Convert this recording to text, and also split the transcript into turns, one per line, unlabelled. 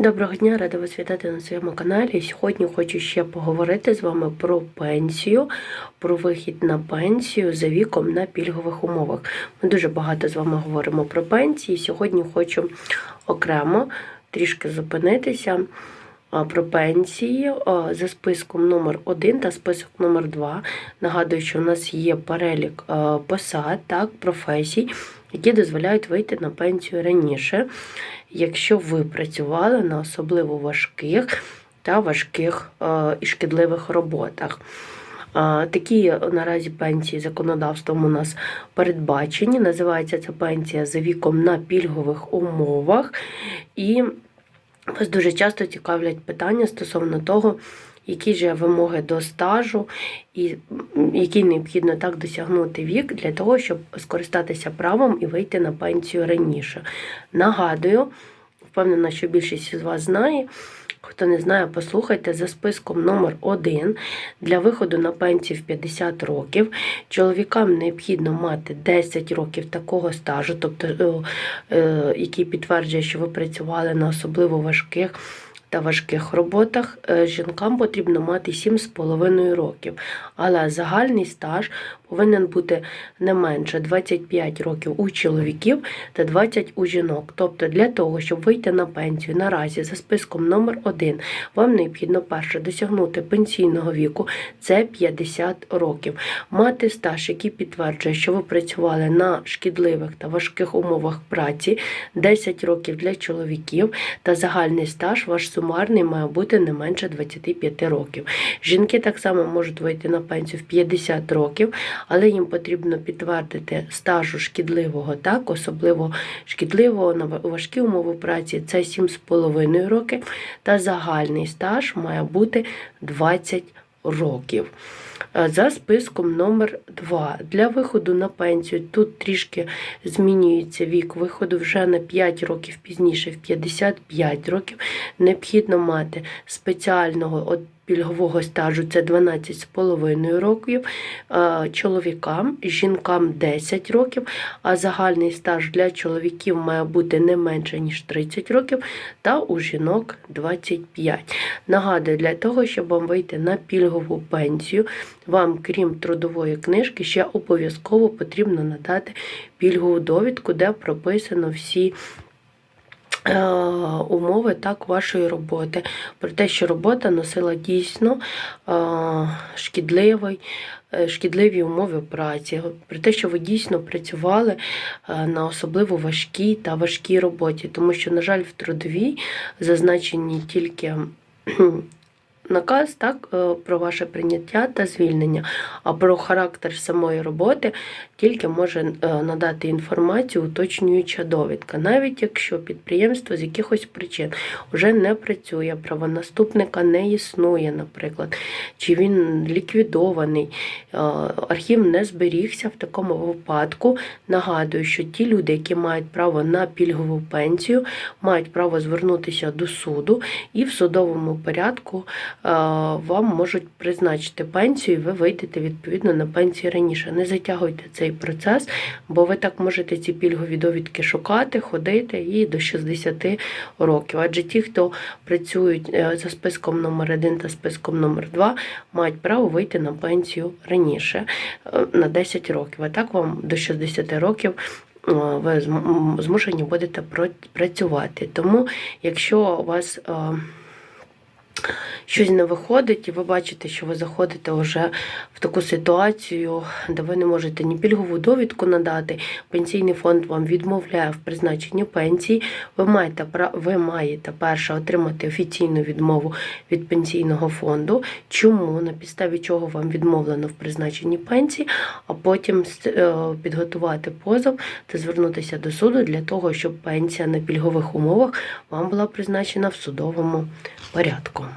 Доброго дня, рада вас вітати на своєму каналі. Сьогодні хочу ще поговорити з вами про пенсію, про вихід на пенсію за віком на пільгових умовах. Ми дуже багато з вами говоримо про пенсії. Сьогодні хочу окремо трішки зупинитися про пенсії за списком номер 1 та список номер 2 Нагадую, що у нас є перелік посад, так, професій, які дозволяють вийти на пенсію раніше якщо ви працювали на особливо важких та важких і шкідливих роботах. Такі наразі пенсії законодавством у нас передбачені. Називається ця пенсія за віком на пільгових умовах. І вас дуже часто цікавлять питання стосовно того, які ж вимоги до стажу, і який необхідно так досягнути вік для того, щоб скористатися правом і вийти на пенсію раніше. Нагадую, впевнена, що більшість з вас знає. Хто не знає, послухайте за списком номер 1 для виходу на пенсію в 50 років. Чоловікам необхідно мати 10 років такого стажу, тобто е, який підтверджує, що ви працювали на особливо важких та важких роботах е, жінкам потрібно мати 7,5 років, але загальний стаж повинен бути не менше 25 років у чоловіків та 20 у жінок. Тобто для того, щоб вийти на пенсію наразі за списком номер 1 вам необхідно перше досягнути пенсійного віку, це 50 років. Мати стаж, який підтверджує, що ви працювали на шкідливих та важких умовах праці, 10 років для чоловіків та загальний стаж ваш сумарний має бути не менше 25 років. Жінки так само можуть вийти на пенсію в 50 років, але їм потрібно підтвердити стажу шкідливого, так, особливо шкідливого на важкі умови праці це 7,5 роки, та загальний стаж має бути 20 років. Е, за списком номер 2 Для виходу на пенсію тут трішки змінюється вік виходу вже на 5 років пізніше, в 55 років. Необхідно мати спеціального пільгового стажу це 12,5 років, чоловікам, жінкам 10 років, а загальний стаж для чоловіків має бути не менше, ніж 30 років, та у жінок 25. Нагадую, для того, щоб вам вийти на пільгову пенсію, вам, крім трудової книжки, ще обов'язково потрібно надати пільгову довідку, де прописано всі. Е, умови так вашої роботи, про те, що робота носила дійсно е, шкідливий, е, шкідливі умови праці, про те, що ви дійсно працювали на особливо важкій та важкій роботі, тому що, на жаль, в трудовій зазначені тільки наказ так, е, про ваше прийняття та звільнення, а про характер самої роботи тільки може е, надати інформацію уточнююча довідка, навіть якщо підприємство з якихось причин вже не працює, правонаступника не існує, наприклад, чи він ліквідований, е, архів не зберігся в такому випадку. Нагадую, що ті люди, які мають право на пільгову пенсію, мають право звернутися до суду і в судовому порядку вам можуть призначити пенсію, і ви вийдете відповідно на пенсію раніше. Не затягуйте цей процес, бо ви так можете ці пільгові довідки шукати, ходити і до 60 років. Адже ті, хто працюють е, за списком номер 1 та списком номер 2 мають право вийти на пенсію раніше е, на 10 років. А так вам до 60 років. Е, ви змушені будете працювати. Тому, якщо у вас щось не виходить, і ви бачите, що ви заходите вже в таку ситуацію, де ви не можете ні пільгову довідку надати, пенсійний фонд вам відмовляє в призначенні пенсії, ви маєте ви маєте перше отримати офіційну відмову від пенсійного фонду, чому, на підставі чого вам відмовлено в призначенні пенсії, а потім е, підготувати позов та звернутися до суду для того, щоб пенсія на пільгових умовах вам була призначена в судовому порядку.